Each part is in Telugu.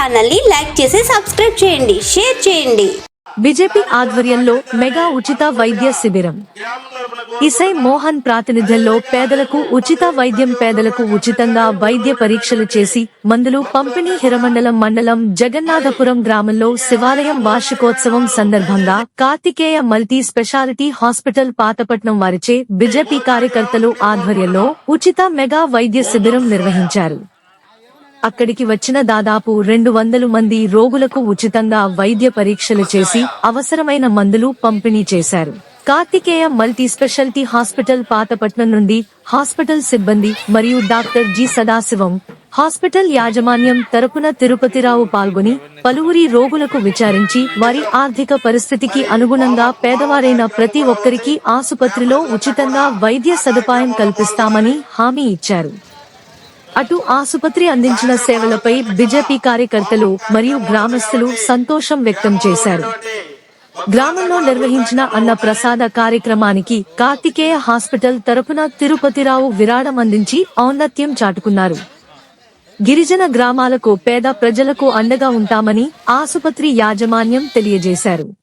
ఛానల్ని లైక్ చేసి సబ్స్క్రైబ్ చేయండి షేర్ చేయండి. బీజేపీ ఆధ్వర్యంలో మెగా ఉచిత వైద్య శిబిరం. ఇసై మోహన్ ప్రాతినిధ్యంలో పేదలకు ఉచిత వైద్యం పేదలకు ఉచితంగా వైద్య పరీక్షలు చేసి మందులు పంపిణీ హిరమండలం మండలం జగన్నాథపురం గ్రామంలో శివాలయం వార్షికోత్సవం సందర్భంగా Karthikeya multi specialty hospital Patapatnam వారిచే బీజేపీ కార్యకర్తలు ఆధ్వర్యంలో ఉచిత మెగా వైద్య శిబిరం నిర్వహించారు. అక్కడికి వచ్చిన దాదాపు రెండు వందలు మంది రోగులకు ఉచితంగా వైద్య పరీక్షలు చేసి అవసరమైన మందులు పంపిణీ చేశారు. Karthikeya multi specialty hospital Patapatnam నుండి హాస్పిటల్ సిబ్బంది మరియు డాక్టర్ జి సదాశివం హాస్పిటల్ యాజమాన్యం తరపున తిరుపతిరావు పాల్గొని పలువురి రోగులకు విచారించి వారి ఆర్థిక పరిస్థితికి అనుగుణంగా పేదవారైన ప్రతి ఒక్కరికి ఆసుపత్రిలో ఉచితంగా వైద్య సదుపాయం కల్పిస్తామని హామీ ఇచ్చారు. అటు ఆసుపత్రి అందించిన సేవలపై బీజేపీ కార్యకర్తలు మరియు గ్రామస్తులు సంతోషం వ్యక్తం చేశారు. గ్రామంలో నిర్వహించిన అన్న ప్రసాద కార్యక్రమానికి కార్తికేయ హాస్పిటల్ తరపున తిరుపతిరావు విరాళం అందించి ఔన్నత్యం చాటుకున్నారు. గిరిజన గ్రామాలకు పేద ప్రజలకు అండగా ఉంటామని ఆసుపత్రి యాజమాన్యం తెలియజేశారు.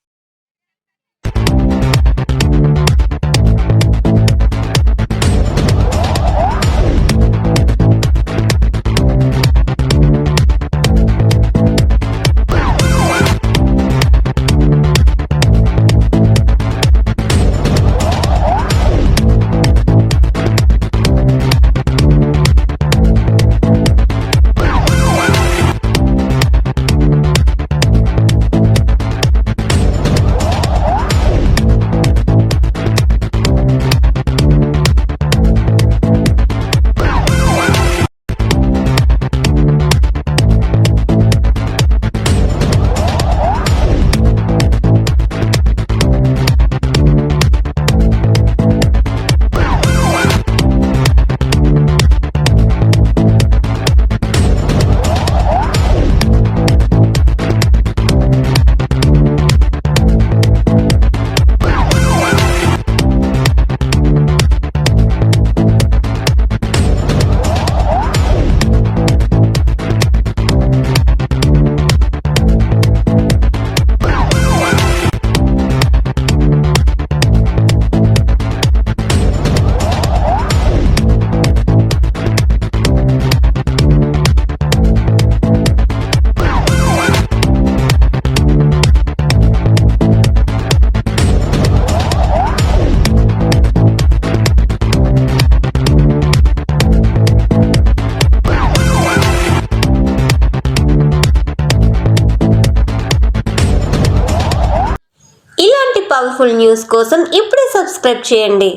పవర్ఫుల్ న్యూస్ కోసం ఇప్పుడే సబ్స్క్రైబ్ చేయండి.